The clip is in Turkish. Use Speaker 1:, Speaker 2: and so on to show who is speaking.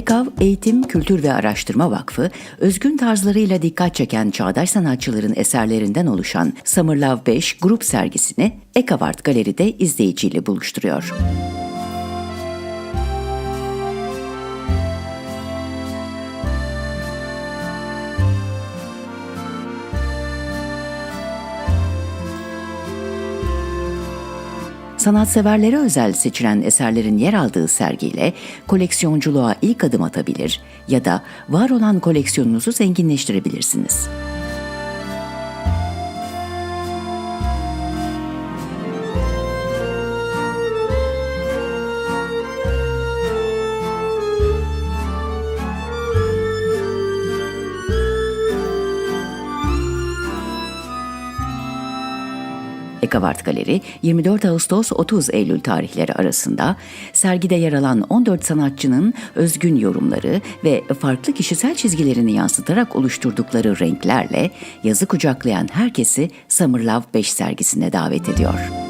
Speaker 1: EKAV Eğitim, Kültür ve Araştırma Vakfı, özgün tarzlarıyla dikkat çeken çağdaş sanatçıların eserlerinden oluşan Summer Love 5 grup sergisini EKAV Art Galeri'de izleyiciyle buluşturuyor. Sanatseverlere özel seçilen eserlerin yer aldığı sergiyle koleksiyonculuğa ilk adım atabilir ya da var olan koleksiyonunuzu zenginleştirebilirsiniz. Ekavart Galeri 24 Ağustos 30 Eylül tarihleri arasında sergide yer alan 14 sanatçının özgün yorumları ve farklı kişisel çizgilerini yansıtarak oluşturdukları renklerle yazı kucaklayan herkesi Summer Love 5 sergisine davet ediyor.